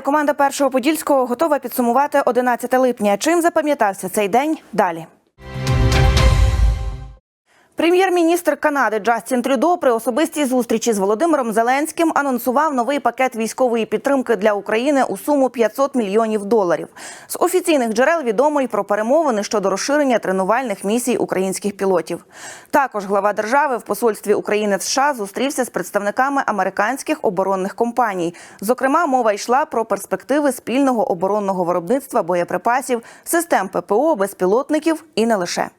Вітаю, команда першого подільського готова підсумувати 11 липня. Чим запам'ятався цей день? Далі. Прем'єр-міністр Канади Джастін Трюдо при особистій зустрічі з Володимиром Зеленським анонсував новий пакет військової підтримки для України у суму 500 мільйонів доларів. З офіційних джерел відомо й про перемовини щодо розширення тренувальних місій українських пілотів. Також глава держави в посольстві України в США зустрівся з представниками американських оборонних компаній. Зокрема, мова йшла про перспективи спільного оборонного виробництва боєприпасів, систем ППО, безпілотників і не лише.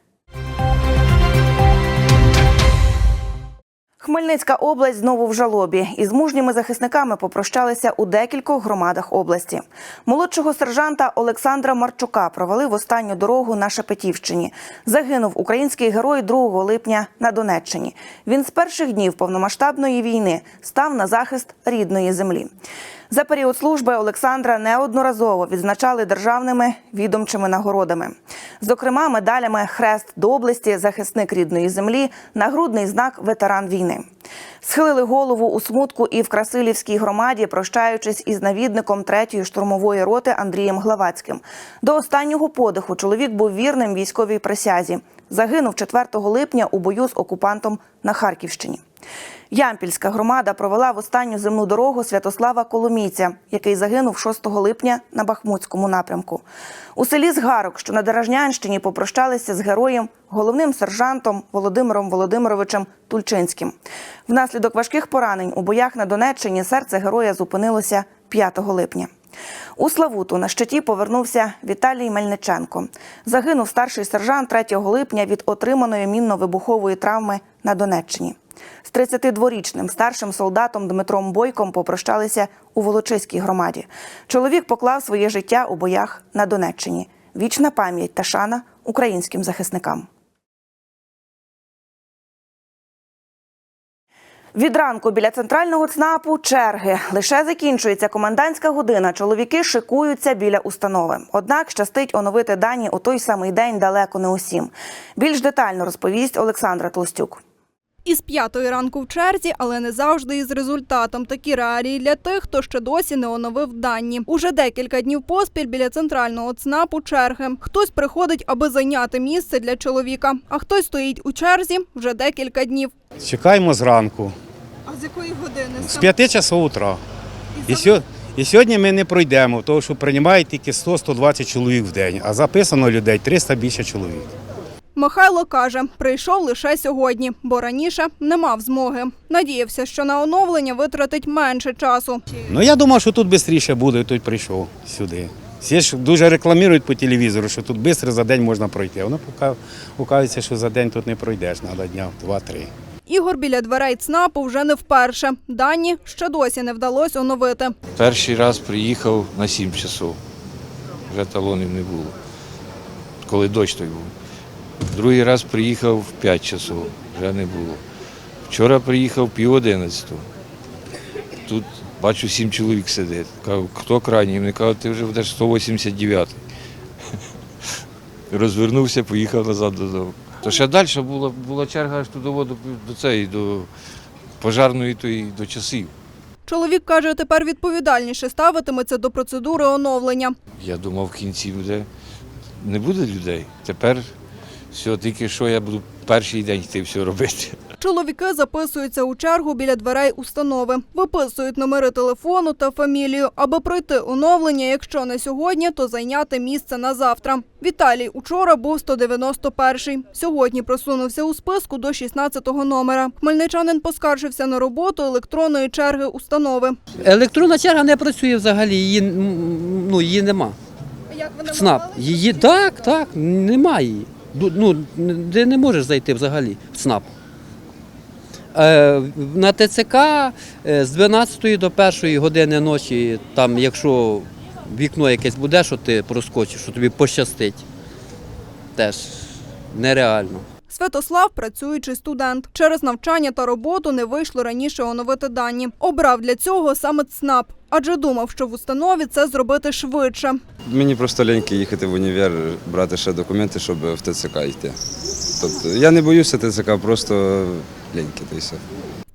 Хмельницька область знову в жалобі. Із мужніми захисниками попрощалися у декількох громадах області. Молодшого сержанта Олександра Марчука провели в останню дорогу на Шепетівщині. Загинув український герой 2 липня на Донеччині. Він з перших днів повномасштабної війни став на захист рідної землі. За період служби Олександра неодноразово відзначали державними відомчими нагородами, зокрема медалями Хрест доблесті, захисник рідної землі, нагрудний знак ветеран війни. Схилили голову у смутку і в Красилівській громаді, прощаючись із навідником 3-ї штурмової роти Андрієм Главацьким. До останнього подиху чоловік був вірним військовій присязі. Загинув 4 липня у бою з окупантом на Харківщині. Ямпільська громада провела в останню земну дорогу Святослава Коломійця, який загинув 6 липня на Бахмутському напрямку. У селі Згарок, що на Дорожнянщині, попрощалися з героєм, головним сержантом Володимиром Володимировичем Тульчинським. Внаслідок важких поранень у боях на Донеччині серце героя зупинилося 5 липня. У Славуту на щиті повернувся Віталій Мельниченко. Загинув старший сержант 3 липня від отриманої мінно-вибухової травми на Донеччині. З 32-річним старшим солдатом Дмитром Бойком попрощалися у Волочиській громаді. Чоловік поклав своє життя у боях на Донеччині. Вічна пам'ять та шана українським захисникам. Від ранку біля центрального ЦНАПу черги. Лише закінчується комендантська година. Чоловіки шикуються біля установи. Однак щастить оновити дані у той самий день далеко не усім. Більш детально розповість Олександра Толстюк. Із п'ятої ранку в черзі, але не завжди із результатом. Такі реалії для тих, хто ще досі не оновив дані. Уже декілька днів поспіль біля центрального ЦНАПу черги. Хтось приходить, аби зайняти місце для чоловіка, а хтось стоїть у черзі вже декілька днів. Чекаємо зранку, А з якої години? з 5 часов утра. І, сьо- і сьогодні ми не пройдемо, тому що приймають тільки 100-120 чоловік в день, а записано людей 300 більше чоловік. Михайло каже, прийшов лише сьогодні, бо раніше не мав змоги. Надіявся, що на оновлення витратить менше часу. Ну я думав, що тут швидше буде, і тут прийшов сюди. Всі ж дуже рекламують по телевізору, що тут швидко за день можна пройти. Воно поки оказується, що за день тут не пройдеш, треба дня два-три. Ігор біля дверей ЦНАПу вже не вперше. Дані ще досі не вдалося оновити. Перший раз приїхав на 7 часов. Вже талонів не було. Коли дощ той був. Другий раз приїхав в 5 часов, вже не було. Вчора приїхав пів одинадцятого. Тут бачу, сім чоловік сидить. Кажу, хто крайній? Вони кажуть, ти вже будеш 189. Розвернувся, поїхав назад додому. То ще далі була, була черга аж до, до цієї, до пожарної тої, до часів. Чоловік каже, тепер відповідальніше ставитиметься до процедури оновлення. Я думав, в кінці буде не буде людей. Тепер все, тільки що я буду перший день йти все робити. Чоловіки записуються у чергу біля дверей установи, виписують номери телефону та фамілію, аби пройти оновлення. Якщо не сьогодні, то зайняти місце на завтра. Віталій учора був 191-й. Сьогодні просунувся у списку до 16-го номера. Хмельничанин поскаржився на роботу електронної черги установи. Електронна черга не працює взагалі, її, ну, її нема. Як ви ЦНАП. Її так, так, немає її. Ну, де не можеш зайти взагалі в ЦНАП. Е, на ТЦК е, з 12 до 1 години ночі, там, якщо вікно якесь буде, що ти проскочиш, що тобі пощастить, теж нереально. Святослав працюючий студент. Через навчання та роботу не вийшло раніше оновити дані. Обрав для цього саме ЦНАП, адже думав, що в установі це зробити швидше. Мені просто ліньки їхати в універ, брати ще документи, щоб в ТЦК йти. Тобто я не боюся ТЦК, просто ліньки та й все.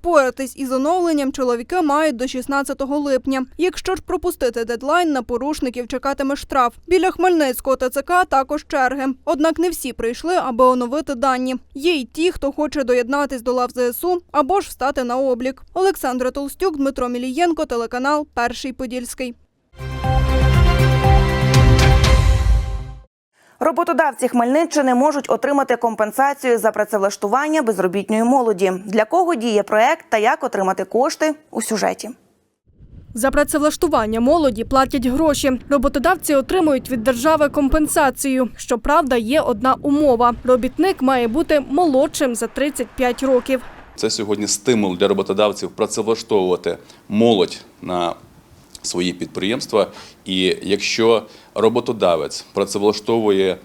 Впоратись із оновленням чоловіки мають до 16 липня. Якщо ж пропустити дедлайн, на порушників чекатиме штраф. Біля Хмельницького ТЦК також черги. Однак не всі прийшли, аби оновити дані. Є й ті, хто хоче доєднатись до лав ЗСУ або ж встати на облік. Олександра Толстюк, Дмитро Мілієнко, телеканал Перший Подільський. Роботодавці Хмельниччини можуть отримати компенсацію за працевлаштування безробітної молоді. Для кого діє проект та як отримати кошти у сюжеті. За працевлаштування молоді платять гроші. Роботодавці отримують від держави компенсацію. Щоправда, є одна умова: робітник має бути молодшим за 35 років. Це сьогодні стимул для роботодавців працевлаштовувати молодь на свої підприємства. І якщо роботодавець працевлаштовує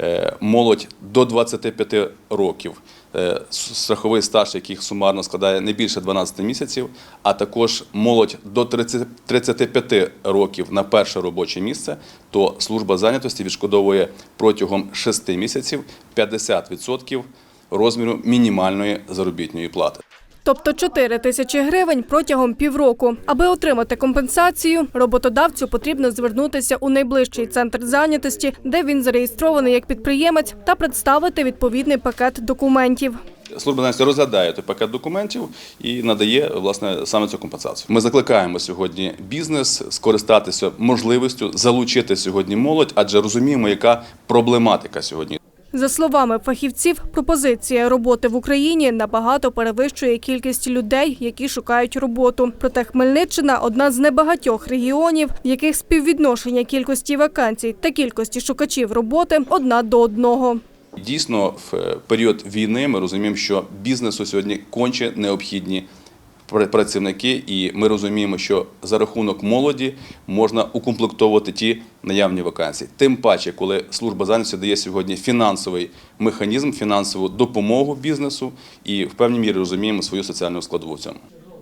е, молодь до 25 років, е, страховий стаж, який сумарно складає не більше 12 місяців, а також молодь до 30 35 років на перше робоче місце, то служба зайнятості відшкодовує протягом 6 місяців 50% розміру мінімальної заробітної плати. Тобто 4 тисячі гривень протягом півроку. Аби отримати компенсацію, роботодавцю потрібно звернутися у найближчий центр зайнятості, де він зареєстрований як підприємець, та представити відповідний пакет документів. Служба зайнятості розглядає той пакет документів і надає власне саме цю компенсацію. Ми закликаємо сьогодні бізнес скористатися можливістю залучити сьогодні молодь, адже розуміємо, яка проблематика сьогодні. За словами фахівців, пропозиція роботи в Україні набагато перевищує кількість людей, які шукають роботу. Проте Хмельниччина одна з небагатьох регіонів, в яких співвідношення кількості вакансій та кількості шукачів роботи одна до одного. Дійсно, в е, період війни ми розуміємо, що бізнесу сьогодні конче необхідні працівники, і ми розуміємо, що за рахунок молоді можна укомплектовувати ті наявні вакансії. Тим паче, коли служба зайнятості дає сьогодні фінансовий механізм, фінансову допомогу бізнесу, і в певній мірі розуміємо свою соціальну складову в цьому.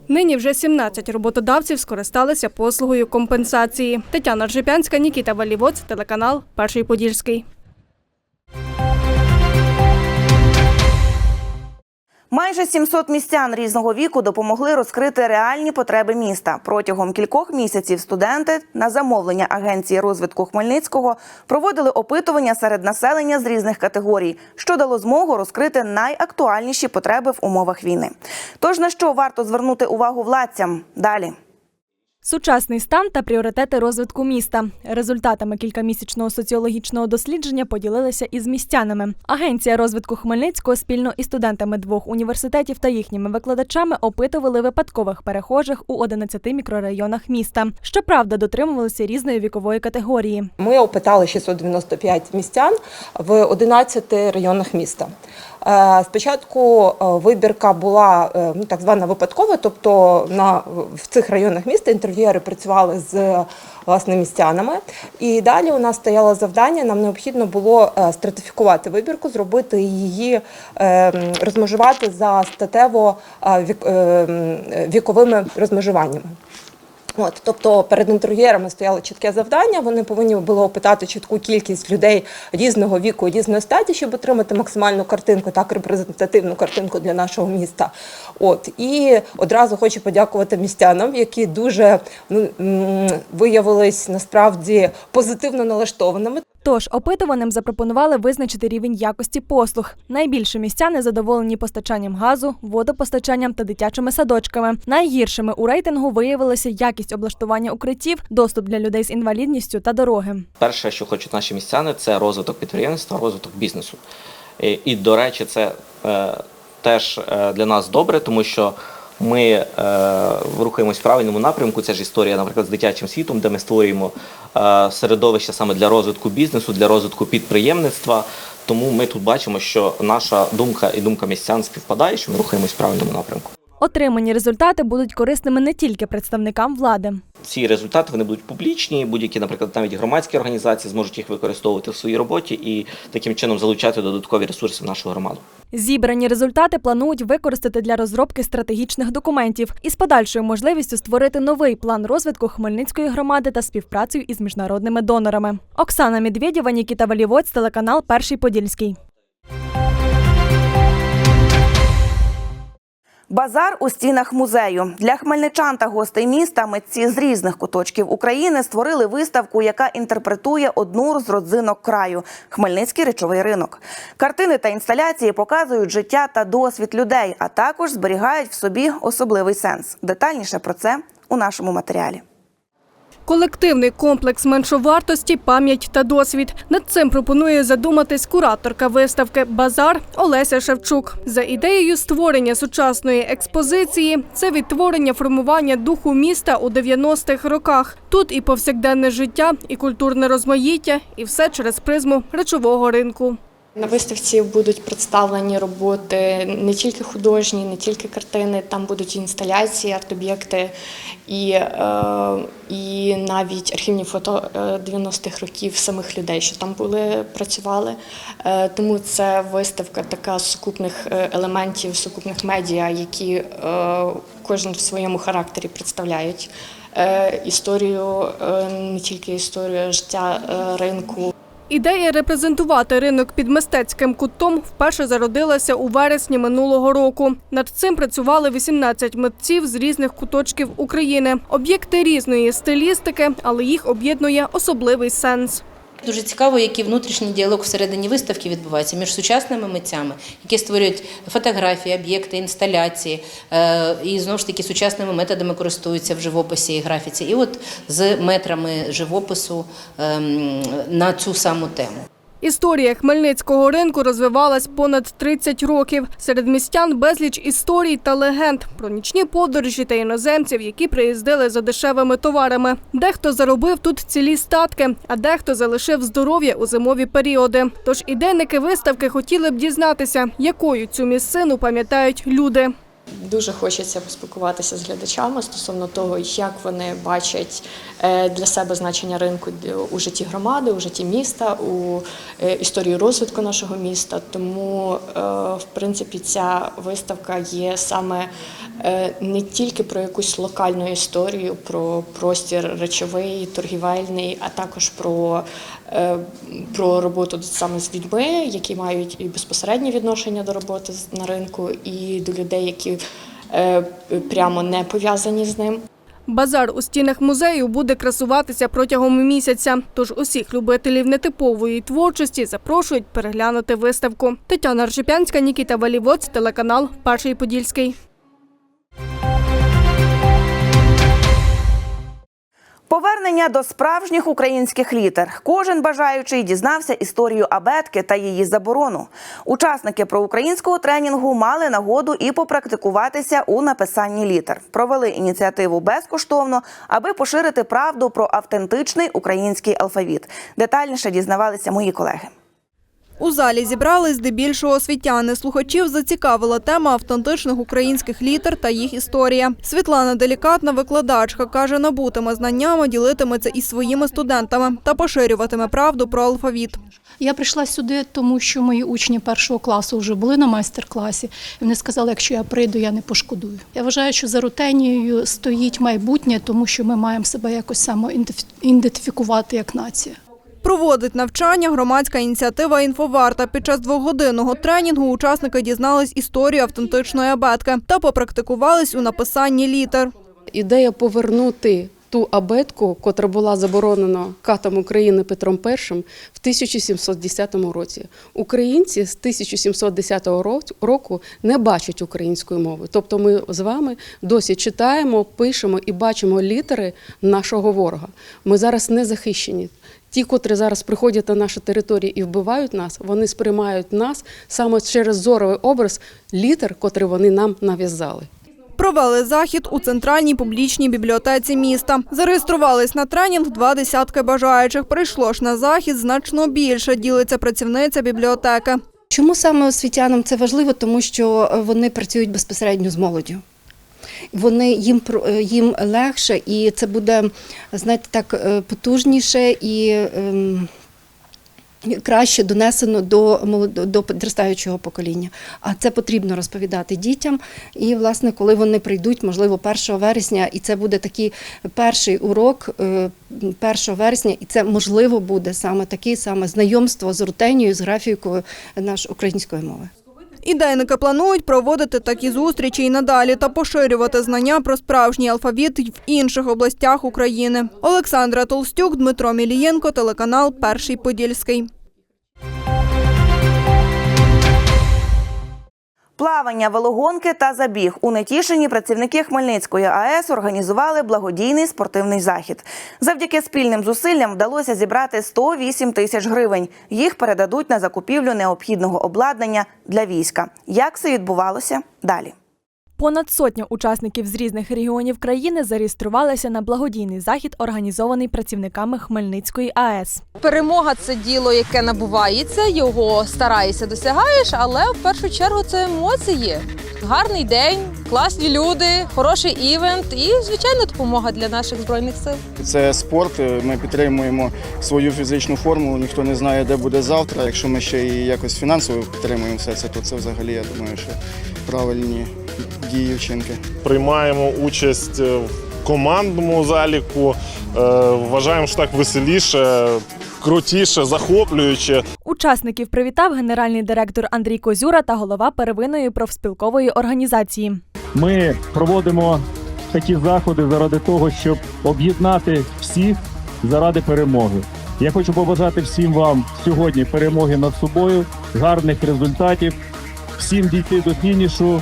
Нині вже 17 роботодавців скористалися послугою компенсації. Тетяна Ржепянська, Нікіта Валівоць, телеканал Перший Подільський. Майже 700 містян різного віку допомогли розкрити реальні потреби міста. Протягом кількох місяців студенти на замовлення агенції розвитку Хмельницького проводили опитування серед населення з різних категорій, що дало змогу розкрити найактуальніші потреби в умовах війни. Тож на що варто звернути увагу владцям? Далі. Сучасний стан та пріоритети розвитку міста. Результатами кількамісячного соціологічного дослідження поділилися із містянами. Агенція розвитку Хмельницького спільно із студентами двох університетів та їхніми викладачами опитували випадкових перехожих у 11 мікрорайонах міста. Щоправда, дотримувалися різної вікової категорії. Ми опитали 695 містян в 11 районах міста. Е, Спочатку е, вибірка була е, ну, так звана випадкова, тобто на, в цих районах міста інтерв'юери працювали з власне містянами. І далі у нас стояло завдання, нам необхідно було е, стратифікувати вибірку, зробити її, е, розмежувати за статево е, вік- е, м, віковими розмежуваннями. От, тобто перед інтерв'єрами стояло чітке завдання. Вони повинні були опитати чітку кількість людей різного віку, різної статі, щоб отримати максимальну картинку, так репрезентативну картинку для нашого міста. От і одразу хочу подякувати містянам, які дуже ну, виявились насправді позитивно налаштованими. Тож опитуваним запропонували визначити рівень якості послуг. Найбільше містяни задоволені постачанням газу, водопостачанням та дитячими садочками. Найгіршими у рейтингу виявилася якість облаштування укриттів, доступ для людей з інвалідністю та дороги. Перше, що хочуть наші містяни, це розвиток підприємництва, розвиток бізнесу. І, і до речі, це е, теж е, для нас добре, тому що ми е, рухаємось в правильному напрямку. Це ж історія, наприклад, з дитячим світом, де ми створюємо е, середовище саме для розвитку бізнесу, для розвитку підприємництва. Тому ми тут бачимо, що наша думка і думка містян співпадає, що ми рухаємось в правильному напрямку. Отримані результати будуть корисними не тільки представникам влади. Ці результати вони будуть публічні. Будь-які, наприклад, навіть громадські організації зможуть їх використовувати в своїй роботі і таким чином залучати додаткові ресурси в нашу громаду. Зібрані результати планують використати для розробки стратегічних документів із подальшою можливістю створити новий план розвитку Хмельницької громади та співпрацею із міжнародними донорами. Оксана Медведєва, Нікіта Валівоць, телеканал Перший Подільський. Базар у стінах музею для хмельничан та гостей міста митці з різних куточків України створили виставку, яка інтерпретує одну з родзинок краю Хмельницький речовий ринок. Картини та інсталяції показують життя та досвід людей, а також зберігають в собі особливий сенс. Детальніше про це у нашому матеріалі. Колективний комплекс меншовартості, пам'ять та досвід. Над цим пропонує задуматись кураторка виставки Базар Олеся Шевчук. За ідеєю створення сучасної експозиції, це відтворення формування духу міста у 90-х роках. Тут і повсякденне життя, і культурне розмаїття, і все через призму речового ринку. На виставці будуть представлені роботи не тільки художні, не тільки картини, там будуть інсталяції, арт-об'єкти і, е, і навіть архівні фото е, 90-х років самих людей, що там були, працювали. Е, Тому це виставка така сукупних е, елементів, сукупних медіа, які е, кожен в своєму характері представляють е, історію, е, не тільки історію життя е, ринку. Ідея репрезентувати ринок під мистецьким кутом вперше зародилася у вересні минулого року. Над цим працювали 18 митців з різних куточків України. Об'єкти різної стилістики, але їх об'єднує особливий сенс. Дуже цікаво, який внутрішній діалог всередині виставки відбувається між сучасними митцями, які створюють фотографії, об'єкти, інсталяції, е, і знову ж таки сучасними методами користуються в живописі і графіці, і от з метрами живопису ем, на цю саму тему. Історія хмельницького ринку розвивалась понад 30 років. Серед містян безліч історій та легенд про нічні подорожі та іноземців, які приїздили за дешевими товарами. Дехто заробив тут цілі статки, а дехто залишив здоров'я у зимові періоди. Тож ідейники виставки хотіли б дізнатися, якою цю місцину пам'ятають люди. Дуже хочеться поспілкуватися з глядачами стосовно того, як вони бачать е, для себе значення ринку у житті громади, у житті міста, у е, історії розвитку нашого міста. Тому, е, в принципі, ця виставка є саме не тільки про якусь локальну історію, про простір речовий, торгівельний, а також про, про роботу саме з людьми, які мають і безпосереднє відношення до роботи на ринку, і до людей, які е, прямо не пов'язані з ним. Базар у стінах музею буде красуватися протягом місяця. Тож усіх любителів нетипової творчості запрошують переглянути виставку. Тетяна Аршипянська, Нікіта Валівоць, телеканал Перший Подільський. Повернення до справжніх українських літер. Кожен бажаючий дізнався історію абетки та її заборону. Учасники проукраїнського тренінгу мали нагоду і попрактикуватися у написанні літер. Провели ініціативу безкоштовно, аби поширити правду про автентичний український алфавіт. Детальніше дізнавалися мої колеги. У залі зібрались здебільшого освітяни. Слухачів зацікавила тема автентичних українських літер та їх історія. Світлана Делікатна, викладачка, каже, набутими знаннями ділитиметься із своїми студентами та поширюватиме правду про алфавіт. Я прийшла сюди, тому що мої учні першого класу вже були на майстер-класі. Вони сказали, якщо я прийду, я не пошкодую. Я вважаю, що за рутенією стоїть майбутнє, тому що ми маємо себе якось самоідентифікувати як нація. Проводить навчання громадська ініціатива «Інфоварта». Під час двогодинного тренінгу учасники дізнались історію автентичної абетки та попрактикувались у написанні літер. Ідея повернути ту абетку, котра була заборонена катом України Петром І в 1710 році. Українці з 1710 ро- року не бачать української мови. Тобто ми з вами досі читаємо, пишемо і бачимо літери нашого ворога. Ми зараз не захищені. Ті, котрі зараз приходять на наші території і вбивають нас, вони сприймають нас саме через зоровий образ літер, котрі вони нам нав'язали. Провели захід у центральній публічній бібліотеці міста. Зареєструвались на тренінг два десятки бажаючих. Прийшло ж на захід значно більше, ділиться працівниця бібліотеки. Чому саме освітянам це важливо? Тому що вони працюють безпосередньо з молоддю. Вони їм е, їм легше, і це буде знаєте, так е, потужніше і ем, краще донесено до до підростаючого покоління. А це потрібно розповідати дітям. І, власне, коли вони прийдуть, можливо, 1 вересня, і це буде такий перший урок е, 1 вересня, і це можливо буде саме таке саме знайомство з рутенією, з графікою нашої української мови. Ідейники планують проводити такі зустрічі і надалі та поширювати знання про справжній алфавіт в інших областях України. Олександра Толстюк, Дмитро Мілієнко, телеканал Перший Подільський. Плавання, велогонки та забіг у Нетішині працівники Хмельницької АЕС організували благодійний спортивний захід. Завдяки спільним зусиллям вдалося зібрати 108 тисяч гривень. Їх передадуть на закупівлю необхідного обладнання для війська. Як це відбувалося далі? Понад сотня учасників з різних регіонів країни зареєструвалися на благодійний захід, організований працівниками Хмельницької АЕС. Перемога це діло, яке набувається, його стараєшся, досягаєш, але в першу чергу це емоції. Гарний день, класні люди, хороший івент і, звичайно, допомога для наших збройних сил. Це спорт. Ми підтримуємо свою фізичну форму. Ніхто не знає, де буде завтра. Якщо ми ще і якось фінансово підтримуємо все це, то це взагалі я думаю, що правильні дії вчинки. Приймаємо участь в командному заліку. Е, Вважаємо, що так веселіше, крутіше, захоплююче. Учасників привітав генеральний директор Андрій Козюра та голова первинної профспілкової організації. Ми проводимо такі заходи заради того, щоб об'єднати всіх заради перемоги. Я хочу побажати всім вам сьогодні перемоги над собою, гарних результатів, всім дійти до фінішу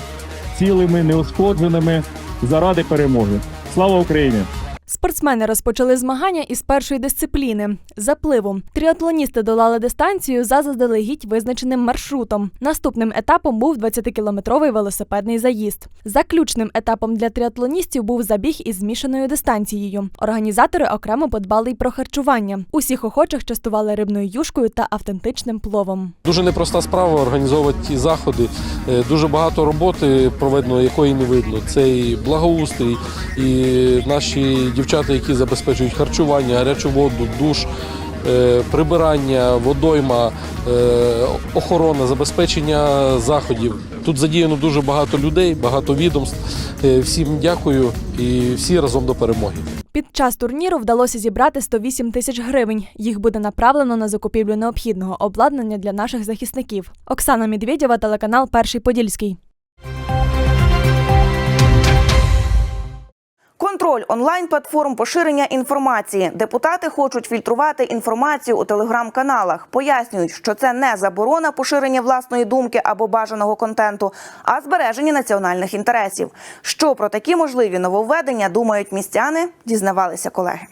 цілими, неушкодженими заради перемоги. Слава Україні! Спортсмени розпочали змагання із першої дисципліни запливу. Тріатлоністи долали дистанцію за заздалегідь визначеним маршрутом. Наступним етапом був 20-кілометровий велосипедний заїзд. Заключним етапом для тріатлоністів був забіг із змішаною дистанцією. Організатори окремо подбали й про харчування. Усіх охочих частували рибною юшкою та автентичним пловом. Дуже непроста справа організовувати ті заходи. Е, Дуже багато роботи проведено, якої не видно. Це і благоустрій, і наші дівчата, які забезпечують харчування, гарячу воду, душ, е, прибирання, водойма, е, охорона, забезпечення заходів. Тут задіяно дуже багато людей, багато відомств. Е, Всім дякую і всі разом до перемоги. Під час турніру вдалося зібрати 108 тисяч гривень. Їх буде направлено на закупівлю необхідного обладнання для наших захисників. Оксана Медведєва, телеканал Перший Подільський. Контроль онлайн-платформ поширення інформації. Депутати хочуть фільтрувати інформацію у телеграм-каналах. Пояснюють, що це не заборона поширення власної думки або бажаного контенту, а збереження національних інтересів. Що про такі можливі нововведення думають містяни, дізнавалися колеги.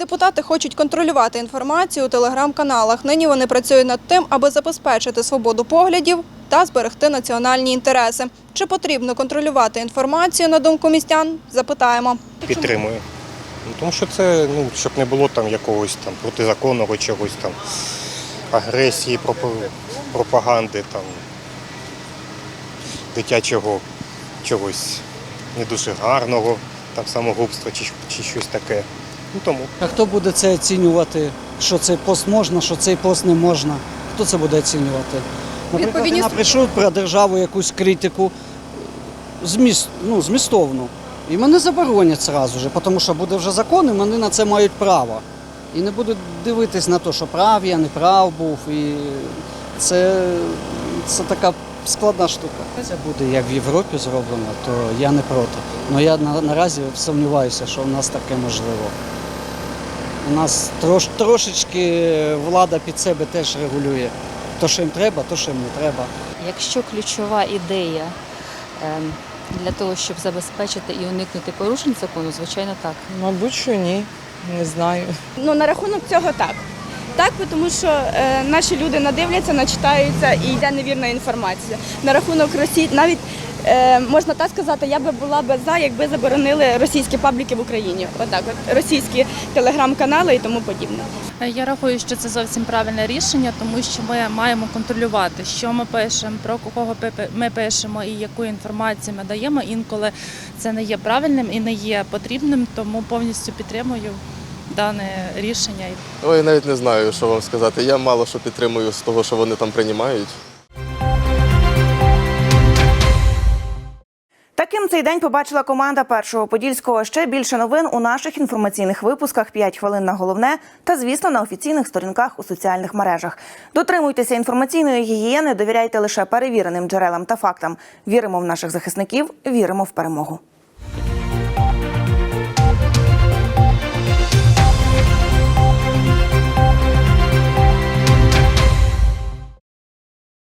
Депутати хочуть контролювати інформацію у телеграм-каналах. Нині вони працюють над тим, аби забезпечити свободу поглядів та зберегти національні інтереси. Чи потрібно контролювати інформацію на думку містян? Запитаємо. Підтримую. Ну, Тому що це, ну, щоб не було там якогось там протизаконного чогось там, агресії, пропа- пропаганди, там, дитячого чогось не дуже гарного, там самогубства чи, чи щось таке. Ну тому. А хто буде це оцінювати, що цей пост можна, що цей пост не можна? Хто це буде оцінювати? Наприклад, я напишу про державу якусь критику зміст, ну, змістовну. І мене заборонять зразу же, тому що буде вже закон, і вони на це мають право. І не будуть дивитись на те, що прав я, не прав був. І це, це така складна штука. Це буде як в Європі зроблено, то я не проти. Але я на, наразі сумніваюся, що в нас таке можливо. У нас трош, трошечки влада під себе теж регулює. То, що їм треба, то, що їм не треба. Якщо ключова ідея ем, для того, щоб забезпечити і уникнути порушень закону, звичайно, так. Мабуть, що ні. Не знаю. Ну на рахунок цього так. Так, тому що е, наші люди надивляться, начитаються і йде невірна інформація. На рахунок Росії, навіть е, можна так сказати, я би була би за, якби заборонили російські пабліки в Україні. Отак, от російські телеграм-канали і тому подібне. Я рахую, що це зовсім правильне рішення, тому що ми маємо контролювати, що ми пишемо, про кого ми пишемо і яку інформацію ми даємо. Інколи це не є правильним і не є потрібним, тому повністю підтримую дане рішення. Ой, навіть не знаю, що вам сказати. Я мало що підтримую з того, що вони там приймають. Таким Таким цей день побачила команда першого подільського. Ще більше новин у наших інформаційних випусках «5 хвилин на головне та, звісно, на офіційних сторінках у соціальних мережах. Дотримуйтеся інформаційної гігієни, довіряйте лише перевіреним джерелам та фактам. Віримо в наших захисників, віримо в перемогу.